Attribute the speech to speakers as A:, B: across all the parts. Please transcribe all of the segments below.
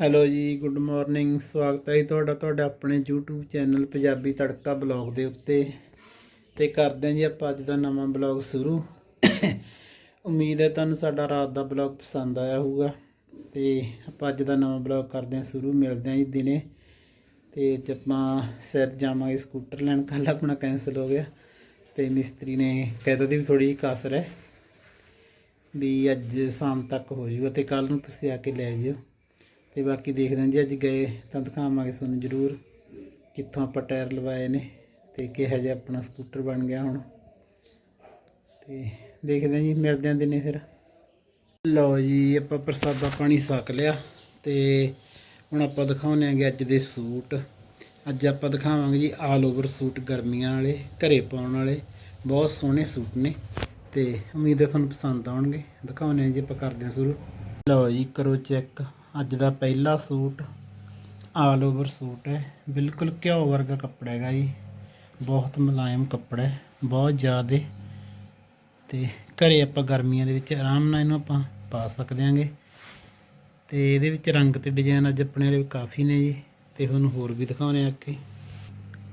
A: Hello ਜੀ, good morning, ਸਵਾਗਤ ਹੈ ਜੀ ਤੁਹਾਡਾ, ਤੁਹਾਡੇ ਆਪਣੇ YouTube ਚੈਨਲ ਪੰਜਾਬੀ ਤੜਕਾ ਬਲੌਗ ਦੇ ਉੱਤੇ। ਤੇ ਕਰਦੇ ਹਾਂ ਜੀ ਆਪਾਂ ਅੱਜ ਦਾ ਨਵਾਂ ਬਲੌਗ ਸ਼ੁਰੂ। ਉਮੀਦ ਹੈ ਤੁਹਾਨੂੰ ਸਾਡਾ ਰਾਤ ਦਾ ਬਲੌਗ ਪਸੰਦ ਆਇਆ ਹੋਊਗਾ। ਤੇ ਆਪਾਂ ਅੱਜ ਦਾ ਨਵਾਂ ਬਲੌਗ ਕਰਦੇ ਹਾਂ ਸ਼ੁਰੂ, ਮਿਲਦੇ ਹਾਂ ਜੀ ਦਿਨੇ। ਤੇ ਅੱਜ ਆਪਾਂ ਸਿਰ ਜਾਵਾਂਗੇ ਸਕੂਟਰ ਲੈਣ ਕੱਲ ਆਪਣਾ ਕੈਨਸਲ ਹੋ ਗਿਆ। ਤੇ ਮਿਸਤਰੀ ਨੇ ਕਹਿ ਦਿੱਤੀ ਵੀ ਥੋੜੀ ਜਿਹੀ ਕਸਰ ਹੈ। ਵੀ ਅੱਜ ਸ਼ਾਮ ਤੱਕ ਹੋ ਜਾਊਗਾ ਤੇ ਕੱਲ ਨੂੰ ਤੁਸੀਂ ਆ ਕੇ ਲੈ ਜਿਓ। ਤੇ ਬਾਕੀ ਦੇਖਦੇ ਹਾਂ ਜੀ, ਅੱਜ ਗਏ ਤਾਂ ਦਿਖਾਵਾਂਗੇ ਤੁਹਾਨੂੰ ਜ਼ਰੂਰ ਕਿੱਥੋਂ ਆਪਾਂ ਟਾਇਰ ਲਵਾਏ ਨੇ ਤੇ ਕਿਹੋ ਜਿਹਾ ਆਪਣਾ ਸਕੂਟਰ ਬਣ ਗਿਆ ਹੁਣ। ਤੇ ਦੇਖਦੇ ਹਾਂ ਜੀ, ਮਿਲਦੇ ਹਾਂ ਦਿਨੇ ਫਿਰ। ਲਓ ਜੀ, ਆਪਾਂ ਪ੍ਰਸਾਦਾ ਪਾਣੀ ਛਕ ਲਿਆ ਤੇ ਹੁਣ ਆਪਾਂ ਦਿਖਾਉਂਦੇ ਆਂਗੇ ਅੱਜ ਦੇ ਸੂਟ। ਅੱਜ ਆਪਾਂ ਦਿਖਾਵਾਂਗੇ ਜੀ ਆਲ ਓਵਰ ਸੂਟ ਗਰਮੀਆਂ ਵਾਲੇ, ਘਰੇ ਪਾਉਣ ਵਾਲੇ, ਬਹੁਤ ਸੋਹਣੇ ਸੂਟ ਨੇ ਤੇ ਉਮੀਦ ਹੈ ਤੁਹਾਨੂੰ ਪਸੰਦ ਆਉਣਗੇ। ਦਿਖਾਉਂਦੇ ਹਾਂ ਜੀ, ਆਪਾਂ ਕਰਦੇ ਹਾਂ ਸ਼ੁਰੂ। ਲਓ ਜੀ, ਕਰੋ ਚੈੱਕ ਅੱਜ ਦਾ ਪਹਿਲਾ ਸੂਟ ਆਲ ਓਵਰ ਸੂਟ ਹੈ। ਬਿਲਕੁਲ ਘਿਓ ਵਰਗਾ ਕੱਪੜਾ ਹੈਗਾ ਜੀ। ਬਹੁਤ ਮੁਲਾਇਮ ਕੱਪੜਾ ਹੈ। ਬਹੁਤ ਜ਼ਿਆਦੇ। ਤੇ ਘਰੇ ਆਪਾਂ ਗਰਮੀਆਂ ਦੇ ਵਿੱਚ ਆਰਾਮ ਨਾਲ ਇਹਨੂੰ ਆਪਾਂ ਪਾ ਸਕਦੇ ਆਂਗੇ ਤੇ ਇਹਦੇ ਵਿੱਚ ਰੰਗ ਤੇ ਡਿਜ਼ਾਈਨ ਅੱਜ ਆਪਣੇ ਲਈ ਕਾਫੀ ਨੇ ਜੀ। ਤੇ ਹੁਣ ਹੋਰ ਵੀ ਦਿਖਾਉਣੇ ਆ ਅੱਗੇ।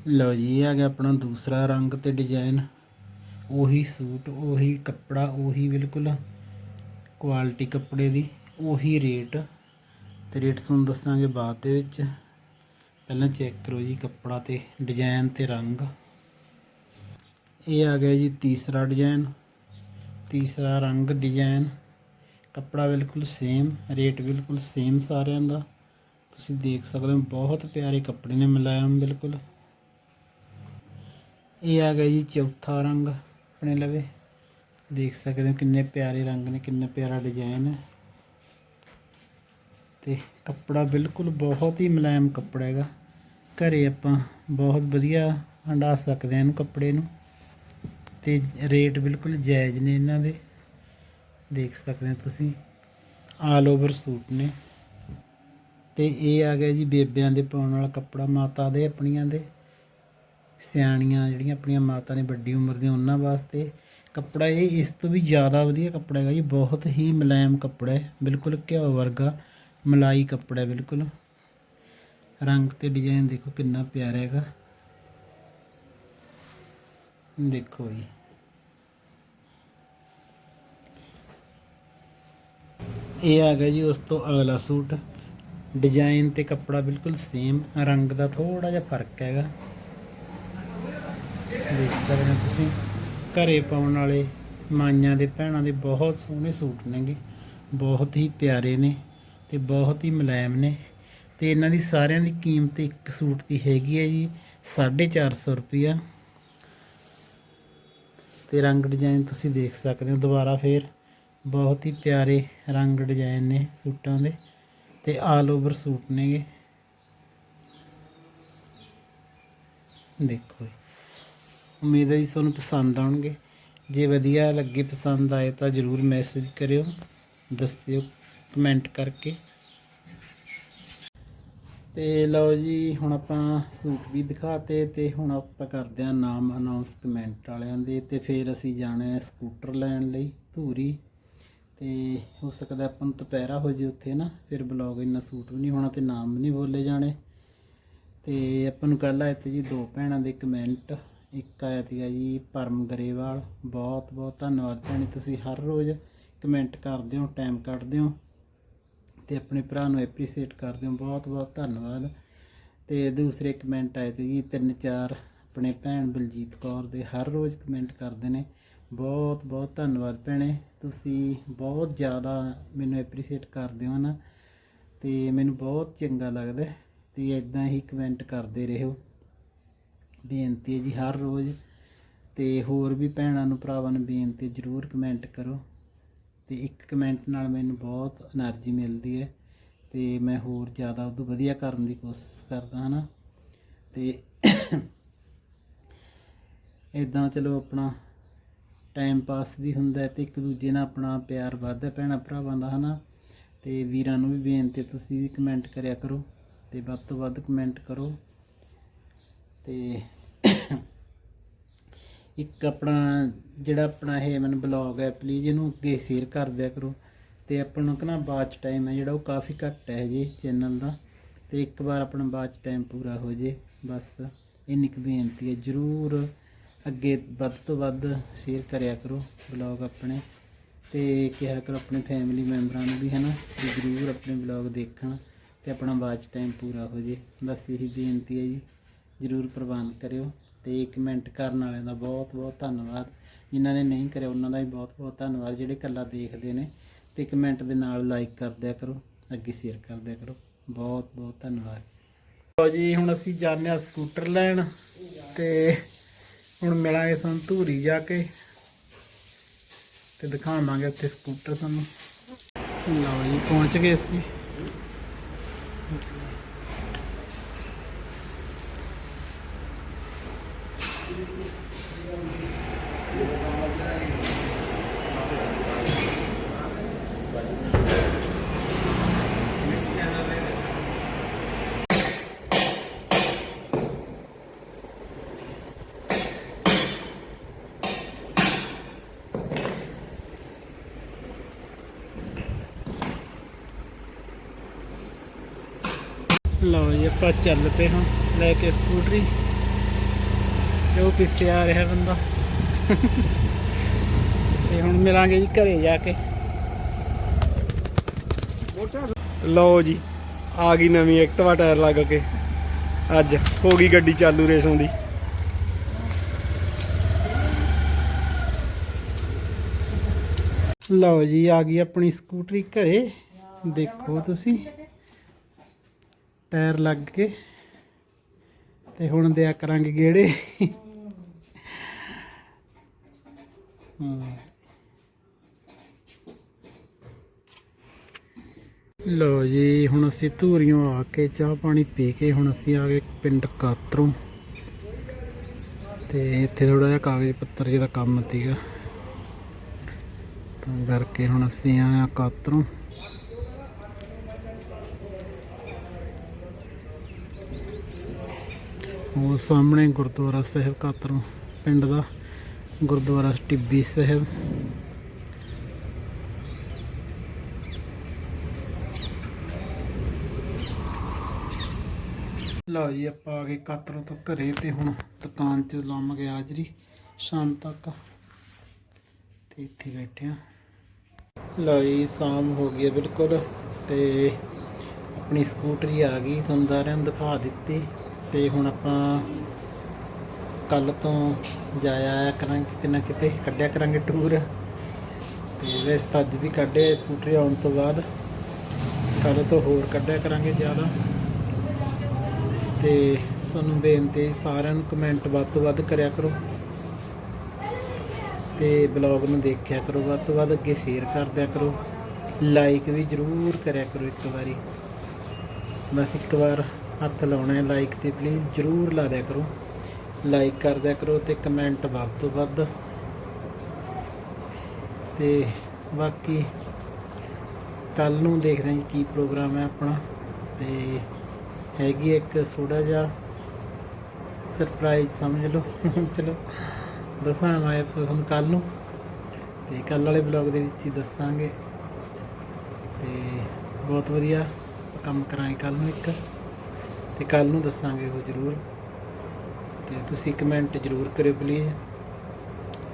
A: ਲਓ ਜੀ, ਇਹ ਆ ਗਿਆ ਆਪਣਾ ਦੂਸਰਾ ਰੰਗ ਤੇ ਡਿਜ਼ਾਈਨ ਉਹੀ ਸੂਟ, ਉਹੀ ਕੱਪੜਾ, ਉਹੀ ਬਿਲਕੁਲ ਕੁਆਲਿਟੀ ਕੱਪੜੇ ਦੀ, ਉਹੀ ਰੇਟ ਤੇ ਰੇਟ ਤੁਹਾਨੂੰ ਦੱਸਾਂਗੇ ਬਾਅਦ ਦੇ ਵਿੱਚ। ਪਹਿਲਾਂ ਚੈੱਕ ਕਰੋ ਜੀ ਕੱਪੜਾ ਤੇ ਡਿਜ਼ਾਈਨ ਤੇ ਰੰਗ। ਇਹ ਆ ਗਿਆ ਜੀ ਤੀਸਰਾ ਡਿਜ਼ਾਈਨ ਤੀਸਰਾ ਰੰਗ ਡਿਜ਼ਾਈਨ ਕੱਪੜਾ ਬਿਲਕੁਲ ਸੇਮ ਰੇਟ ਬਿਲਕੁਲ ਸੇਮ ਸਾਰਿਆਂ ਦਾ। ਤੁਸੀਂ ਦੇਖ ਸਕਦੇ ਹੋ, ਬਹੁਤ ਪਿਆਰੇ ਕੱਪੜੇ ਨੇ ਮੁਲਾਇਮ ਬਿਲਕੁਲ। ਇਹ ਆ ਗਿਆ ਜੀ ਚੌਥਾ ਰੰਗ, ਆਪਣੇ ਲਵੇ। ਦੇਖ ਸਕਦੇ ਹੋ ਕਿੰਨੇ ਪਿਆਰੇ ਰੰਗ ਨੇ, ਕਿੰਨਾ ਪਿਆਰਾ ਡਿਜ਼ਾਈਨ ਹੈ। ਤੇ ਕੱਪੜਾ ਬਿਲਕੁਲ ਬਹੁਤ ਹੀ ਮੁਲਾਇਮ ਕੱਪੜਾ ਹੈਗਾ। ਘਰੇ ਆਪਾਂ ਬਹੁਤ ਵਧੀਆ ਹੰਡਾ ਸਕਦੇ ਹਾਂ ਇਹਨੂੰ ਕੱਪੜੇ ਨੂੰ। ਤੇ ਰੇਟ ਬਿਲਕੁਲ ਜਾਇਜ਼ ਨੇ ਇਹਨਾਂ ਦੇ। ਦੇਖ ਸਕਦੇ ਹੋ ਤੁਸੀਂ ਆਲ ਓਵਰ ਸੂਟ ਨੇ। ਤੇ ਇਹ ਆ ਗਿਆ ਜੀ ਬੇਬਿਆਂ ਦੇ ਪਾਉਣ ਵਾਲਾ ਕੱਪੜਾ, ਮਾਤਾ ਦੇ ਆਪਣੀਆਂ ਦੇ। ਸਿਆਣੀਆਂ ਜਿਹੜੀਆਂ ਆਪਣੀਆਂ ਮਾਤਾ ਨੇ ਵੱਡੀ ਉਮਰ ਦੀਆਂ, ਉਹਨਾਂ ਵਾਸਤੇ ਕੱਪੜਾ ਇਹ ਇਸ ਤੋਂ ਵੀ ਜ਼ਿਆਦਾ ਵਧੀਆ ਕੱਪੜਾ ਹੈਗਾ ਜੀ, ਬਹੁਤ ਹੀ ਮੁਲਾਇਮ ਕੱਪੜਾ ਹੈ, ਬਿਲਕੁਲ ਘਿਓ ਵਰਗਾ। ਮਲਾਈ ਕੱਪੜਾ ਬਿਲਕੁਲ। ਰੰਗ ਤੇ ਡਿਜ਼ਾਈਨ ਦੇਖੋ ਕਿੰਨਾ ਪਿਆਰਾ ਹੈਗਾ। ਦੇਖੋ ਜੀ। ਇਹ ਆ ਗਿਆ ਜੀ ਉਸ ਤੋਂ ਅਗਲਾ ਸੂਟ। ਡਿਜ਼ਾਈਨ ਤੇ ਕੱਪੜਾ ਬਿਲਕੁਲ ਸੇਮ ਰੰਗ ਦਾ ਥੋੜਾ ਜਿਹਾ ਫ਼ਰਕ ਹੈਗਾ। ਦੇਖ ਸਕਦੇ ਹੋ ਤੁਸੀਂ, ਘਰੇ ਪਾਉਣ ਵਾਲੇ ਮਾਈਆਂ ਦੇ ਭੈਣਾਂ ਦੇ ਬਹੁਤ ਸੋਹਣੇ ਸੂਟ ਨੇਗੇ। ਬਹੁਤ ਹੀ ਪਿਆਰੇ ਨੇ। ਤੇ ਬਹੁਤ ਹੀ ਮੁਲਾਇਮ ਨੇ। ਤੇ ਇਹਨਾਂ ਦੀ ਸਾਰਿਆਂ ਦੀ ਕੀਮਤ ਇੱਕ ਸੂਟ ਦੀ ਹੈਗੀ ਹੈ ਜੀ 450 ਰੁਪਿਆ ਤੇ ਰੰਗ ਡਿਜ਼ਾਈਨ ਤੁਸੀਂ ਦੇਖ ਸਕਦੇ ਹੋ ਦੁਬਾਰਾ ਫੇਰ। ਬਹੁਤ ਹੀ ਪਿਆਰੇ ਰੰਗ ਡਿਜ਼ਾਈਨ ਨੇ ਸੂਟਾਂ ਦੇ। ਤੇ ਆਲ ਓਵਰ ਸੂਟ ਨੇਗੇ ਦੇਖੋ ਜੀ। ਉਮੀਦ ਹੈ ਜੀ ਤੁਹਾਨੂੰ ਪਸੰਦ ਆਉਣਗੇ। ਜੇ ਵਧੀਆ ਲੱਗੇ ਪਸੰਦ ਆਏ ਤਾਂ ਜਰੂਰ ਮੈਸੇਜ ਕਰਿਓ। ਦੱਸਿਓ। ਕਮੈਂਟ ਕਰਕੇ। ਤੇ ਲਓ ਜੀ, ਹੁਣ ਆਪਾਂ ਸੂਟ ਵੀ ਦਿਖਾਤੇ ਤੇ ਹੁਣ ਆਪਾਂ ਕਰਦੇ ਹਾਂ ਨਾਮ ਅਨਾਉਂਸ ਕਮੈਂਟ ਵਾਲਿਆਂ ਦੇ ਤੇ ਫਿਰ ਅਸੀਂ ਜਾਣਾ ਹੈ ਸਕੂਟਰ ਲੈਣ ਲਈ ਧੂਰੀ। ਤੇ ਹੋ ਸਕਦਾ ਆਪਾਂ ਨੂੰ ਦੁਪਹਿਰਾ ਹੋ ਜੇ ਉੱਥੇ ਨਾ, ਫਿਰ ਬਲੌਗ ਇੰਨਾ ਸੂਟ ਵੀ ਨਹੀਂ ਹੋਣਾ ਤੇ ਨਾਮ ਵੀ ਨਹੀਂ ਬੋਲੇ ਜਾਣੇ। ਤੇ ਆਪਾਂ ਨੂੰ ਕੱਲ ਆਏ ਤੇ ਜੀ ਦੋ ਭੈਣਾਂ ਦੇ ਕਮੈਂਟ ਇੱਕ ਆਇਆ ਸੀਗਾ ਜੀ ਪਰਮ ਗਰੇਵਾਲ। ਬਹੁਤ ਬਹੁਤ ਧੰਨਵਾਦ ਭੈਣੇ, ਤੁਸੀਂ ਹਰ ਰੋਜ਼ ਕਮੈਂਟ ਕਰਦੇ ਹੋ ਟਾਈਮ ਕੱਢਦੇ ਹੋ। ਤੇ ਆਪਣੇ ਭਰਾ ਨੂੰ ਐਪਰੀਸ਼ੀਏਟ ਕਰਦੇ ਹੋ। ਬਹੁਤ ਬਹੁਤ ਧੰਨਵਾਦ। ਤੇ ਦੂਸਰੇ ਕਮੈਂਟ ਆਏ ਤੇ ਜੀ, ਤਿੰਨ ਚਾਰ ਆਪਣੇ ਭੈਣ ਬਲਜੀਤ ਕੌਰ ਦੇ ਹਰ ਰੋਜ਼ ਕਮੈਂਟ ਕਰਦੇ ਨੇ। ਬਹੁਤ ਬਹੁਤ ਧੰਨਵਾਦ ਭੈਣੇ। ਤੁਸੀਂ ਬਹੁਤ ਜ਼ਿਆਦਾ ਮੈਨੂੰ ਐਪਰੀਸ਼ੀਏਟ ਕਰਦੇ ਹੋ ਨਾ। ਤੇ ਮੈਨੂੰ ਬਹੁਤ ਚੰਗਾ ਲੱਗਦਾ ਹੈ। ਤੇ ਇਦਾਂ ਹੀ ਕਮੈਂਟ ਕਰਦੇ ਰਹੋ। ਬੇਨਤੀ ਹੈ ਜੀ, ਹਰ ਰੋਜ਼। ਤੇ ਹੋਰ ਵੀ ਭੈਣਾਂ ਨੂੰ, ਭਰਾਵਾਂ ਨੂੰ ਬੇਨਤੀ ਜਰੂਰ ਕਮੈਂਟ ਕਰੋ। ਤੇ ਇੱਕ ਕਮੈਂਟ ਨਾਲ ਮੈਨੂੰ ਬਹੁਤ એનર્ਜੀ ਮਿਲਦੀ ਹੈ ਤੇ ਮੈਂ ਹੋਰ ਜ਼ਿਆਦਾ ਉਦੋਂ ਵਧੀਆ ਕਰਨ ਦੀ ਕੋਸ਼ਿਸ਼ ਕਰਦਾ ਹਾਂ ਨਾ। ਤੇ ਇਦਾਂ ਚਲੋ ਆਪਣਾ ਟਾਈਮ ਪਾਸ ਵੀ ਹੁੰਦਾ ਤੇ ਇੱਕ ਦੂਜੇ ਨਾਲ ਆਪਣਾ ਪਿਆਰ ਵੱਧਦਾ ਭੈਣਾ ਭਰਾਵਾਂ ਦਾ, ਹਨਾ। ਤੇ ਵੀਰਾਂ ਨੂੰ ਵੀ ਬੇਨਤੀ ਤੁਸੀਂ ਵੀ ਕਮੈਂਟ ਕਰਿਆ ਕਰੋ ਤੇ ਵੱਧ ਤੋਂ ਵੱਧ ਕਮੈਂਟ ਕਰੋ ਤੇ ਇੱਕ ਆਪਣਾ ਜਿਹੜਾ ਆਪਣਾ ਇਹ ਮਨ ਬਲੌਗ ਹੈ ਪਲੀਜ਼ ਇਹਨੂੰ ਅੱਗੇ ਸ਼ੇਅਰ ਕਰ ਦਿਆ ਕਰੋ। ਤੇ ਆਪਣਾ ਕਨਾ ਬਾਚ ਟਾਈਮ ਹੈ ਜਿਹੜਾ ਉਹ ਕਾਫੀ ਘੱਟ ਹੈ ਜੀ ਚੈਨਲ ਦਾ। ਤੇ ਇੱਕ ਵਾਰ ਆਪਣਾ ਬਾਚ ਟਾਈਮ ਪੂਰਾ ਹੋ ਜੇ, ਬਸ ਇੰਨੀ ਕੁ ਬੇਨਤੀ ਹੈ। ਜਰੂਰ ਅੱਗੇ ਵੱਧ ਤੋਂ ਵੱਧ ਸ਼ੇਅਰ ਕਰਿਆ ਕਰੋ ਬਲੌਗ ਆਪਣੇ। ਤੇ ਕਿਹਾ ਕਰੋ ਆਪਣੇ ਫੈਮਿਲੀ ਮੈਂਬਰਾਂ ਨੂੰ ਵੀ ਹੈ ਨਾ ਵੀ ਜਰੂਰ ਆਪਣੇ ਬਲੌਗ ਦੇਖਣ ਤੇ ਆਪਣਾ ਬਾਚ ਟਾਈਮ ਪੂਰਾ ਹੋ ਜੇ। ਬਸ ਇਹੀ ਬੇਨਤੀ ਹੈ ਜੀ। ਜਰੂਰ ਪ੍ਰਵਾਨ ਕਰਿਓ। ਤੇ ਕਮੈਂਟ ਕਰਨ ਵਾਲਿਆਂ ਦਾ ਬਹੁਤ ਬਹੁਤ ਧੰਨਵਾਦ। ਜਿਨ੍ਹਾਂ ਨੇ ਨਹੀਂ ਕਰਿਆ, ਉਹਨਾਂ ਦਾ ਵੀ ਬਹੁਤ ਬਹੁਤ ਧੰਨਵਾਦ। ਜਿਹੜੇ ਕੱਲਾ ਦੇਖਦੇ ਨੇ, ਤੇ ਕਮੈਂਟ ਦੇ ਨਾਲ ਲਾਈਕ ਕਰ ਦਿਆ ਕਰੋ, ਅੱਗੇ ਸ਼ੇਅਰ ਕਰ ਦਿਆ ਕਰੋ। ਬਹੁਤ ਬਹੁਤ ਧੰਨਵਾਦ। ਲਓ ਜੀ, ਹੁਣ ਅਸੀਂ ਜਾਂਦੇ ਹਾਂ ਸਕੂਟਰ ਲੈਣ, ਤੇ ਹੁਣ ਮਿਲਾਂਗੇ ਸਾਨੂੰ ਧੂਰੀ ਜਾ ਕੇ, ਤੇ ਦਿਖਾਵਾਂਗੇ ਉੱਥੇ ਸਕੂਟਰ ਸਾਨੂੰ। ਲਓ ਜੀ, ਪਹੁੰਚ ਗਏ ਅਸੀਂ। ਲਓ ਜੀ, ਆਪਾਂ ਚੱਲ ਪਏ ਹਾਂ ਲੈ ਕੇ ਸਕੂਟਰੀ। ਤੇ ਉਹ ਪਿੱਛੇ ਆ ਰਿਹਾ ਬੰਦਾ। ਤੇ ਹੁਣ ਮਿਲਾਂਗੇ ਜੀ ਘਰੇ ਜਾ ਕੇ।
B: ਲਓ ਜੀ ਆ ਗਈ ਨਵੀਂ ਐਕਟਿਵਾ ਟਾਇਰ ਲੱਗ ਕੇ। ਅੱਜ ਹੋ ਗਈ ਗੱਡੀ ਚਾਲੂ ਰੇਸੋਂ ਦੀ।
A: ਲਓ ਜੀ ਆ ਗਈ ਆਪਣੀ ਸਕੂਟਰੀ ਘਰੇ। ਦੇਖੋ ਤੁਸੀਂ। ਟਾਇਰ ਲੱਗ ਕੇ। ਤੇ ਹੁਣ ਦਿਆ ਕਰਾਂਗੇ ਗੇੜੇ। ਹਮ। ਲਓ ਜੀ, ਹੁਣ ਅਸੀਂ ਧੂਰੀਆਂ ਆ ਕੇ ਚਾਹ ਪਾਣੀ ਪੀ ਕੇ ਹੁਣ ਅਸੀਂ ਆ ਗਏ ਪਿੰਡ ਕਾਤਰੋਂ। ਤੇ ਇੱਥੇ ਥੋੜਾ ਜਿਹਾ ਕਾਗਜ਼ ਪੱਤਰ ਜਿਹਦਾ ਕੰਮ ਸੀਗਾ। ਤਾਂ ਕਰਕੇ ਹੁਣ ਅਸੀਂ ਆਏ ਆ ਕਾਤਰੋਂ। ਉਹ ਸਾਹਮਣੇ ਗੁਰਦੁਆਰਾ ਸਾਹਿਬ ਕਾਤਰੋਂ, ਪਿੰਡ ਦਾ। ਗੁਰਦੁਆਰਾ ਟਿੱਬੀ ਸਾਹਿਬ। ਲਓ ਜੀ, ਆਪਾਂ ਆ ਗਏ ਕਾਤਰੋਂ ਤੋਂ ਘਰੇ ਤੇ ਹੁਣ ਦੁਕਾਨ 'ਚ ਲਾਵਾਂਗੇ ਹਾਜ਼ਰੀ, ਸ਼ਾਮ ਤੱਕ। ਤੇ ਇੱਥੇ ਬੈਠੇ ਆ। ਲਓ ਜੀ, ਸ਼ਾਮ ਹੋ ਗਈ ਹੈ ਬਿਲਕੁਲ ਤੇ ਆਪਣੀ ਸਕੂਟਰੀ ਆ ਗਈ, ਤੁਹਾਨੂੰ ਸਾਰਿਆਂ ਨੂੰ ਦਿਖਾ ਦਿੱਤੀ। ਤੇ ਹੁਣ ਆਪਾਂ ਕੱਲ ਤੋਂ ਜਾਇਆ ਆਇਆ ਕਰਾਂਗੇ, ਕਿਤੇ ਨਾ ਕਿਤੇ ਕੱਢਿਆ ਕਰਾਂਗੇ ਟੂਰ ਤੇ ਵੈਸੇ ਤਾਂ ਅੱਜ ਵੀ ਕੱਢਿਆ ਸਕੂਟਰੀ ਆਉਣ ਤੋਂ ਬਾਅਦ। ਕੱਲ ਤੋਂ ਹੋਰ ਕੱਢਿਆ ਕਰਾਂਗੇ ਜ਼ਿਆਦਾ। ਤੇ ਸਾਨੂੰ ਬੇਨਤੀ ਸਾਰਿਆਂ ਨੂੰ ਕਮੈਂਟ ਵੱਧ ਤੋਂ ਵੱਧ ਕਰਿਆ ਕਰੋ। ਤੇ ਬਲੌਗ ਨੂੰ ਦੇਖਿਆ ਕਰੋ, ਵੱਧ ਤੋਂ ਵੱਧ ਅੱਗੇ ਸ਼ੇਅਰ ਕਰਦਿਆ ਕਰੋ। ਲਾਈਕ ਵੀ ਜਰੂਰ ਕਰਿਆ ਕਰੋ ਇੱਕ ਵਾਰੀ। ਬਸ ਇੱਕ ਵਾਰ ਹੱਥ ਲਾਉਣਾ ਹੈ ਲਾਈਕ ਤੇ ਪਲੀਜ਼ ਜਰੂਰ ਲਾ ਦਿਆ ਕਰੋ। ਲਾਈਕ ਕਰ ਦਿਆ ਕਰੋ ਤੇ ਕਮੈਂਟ ਵੱਧ ਤੋਂ ਵੱਧ। ਤੇ ਬਾਕੀ ਕੱਲ ਨੂੰ ਦੇਖਦੇ ਹਾਂ ਜੀ ਕੀ ਪ੍ਰੋਗਰਾਮ ਹੈ ਆਪਣਾ। ਤੇ ਹੈਗੀ ਇੱਕ ਥੋੜਾ ਜਿਹਾ ਸਰਪ੍ਰਾਈਜ਼ ਸਮਝ ਲਓ। ਚਲੋ, ਦੱਸਾਂ ਮੈਂ ਤੁਹਾਨੂੰ ਕੱਲ ਨੂੰ। ਤੇ ਕੱਲ ਵਾਲੇ ਬਲੌਗ ਦੇ ਵਿੱਚ ਹੀ ਦੱਸਾਂਗੇ। ਤੇ ਬਹੁਤ ਵਧੀਆ ਕੰਮ ਕਰਾਂਗੇ ਕੱਲ ਨੂੰ ਇੱਕ। ਤੇ ਕੱਲ ਨੂੰ ਦੱਸਾਂਗੇ ਉਹ ਜ਼ਰੂਰ। ਤੇ ਤੁਸੀਂ ਕਮੈਂਟ ਜ਼ਰੂਰ ਕਰਿਓ ਪਲੀਜ਼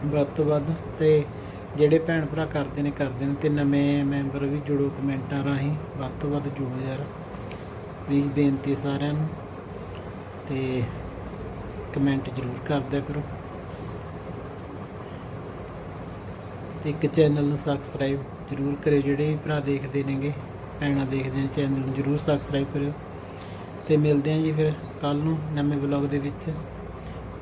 A: ਵੱਧ ਤੋਂ ਵੱਧ ਤੇ ਜਿਹੜੇ ਭੈਣ ਭਰਾ ਕਰਦੇ ਨੇ ਕਰਦੇ ਨੇ ਤੇ ਨਵੇਂ ਮੈਂਬਰ ਵੀ ਜੁੜੋ ਕਮੈਂਟਾਂ ਰਾਹੀਂ। ਵੱਧ ਤੋਂ ਵੱਧ ਜੁੜੋ ਯਾਰ। ਪਲੀਜ਼ ਬੇਨਤੀ ਸਾਰਿਆਂ ਨੂੰ। ਤੇ ਕਮੈਂਟ ਜ਼ਰੂਰ ਕਰ ਕਰੋ। ਤੇ ਇੱਕ ਚੈਨਲ ਨੂੰ ਸਬਸਕ੍ਰਾਈਬ ਜ਼ਰੂਰ ਕਰਿਓ। ਜਿਹੜੇ ਭਰਾ ਦੇਖਦੇ ਨੇਗੇ, ਭੈਣਾਂ ਦੇਖਦੇ ਨੇ ਚੈਨਲ ਨੂੰ ਜ਼ਰੂਰ ਸਬਸਕ੍ਰਾਈਬ ਕਰਿਓ। ਤੇ ਮਿਲਦੇ ਹਾਂ ਜੀ ਫਿਰ ਕੱਲ ਨੂੰ ਨਵੇਂ ਵਲੌਗ ਦੇ ਵਿੱਚ।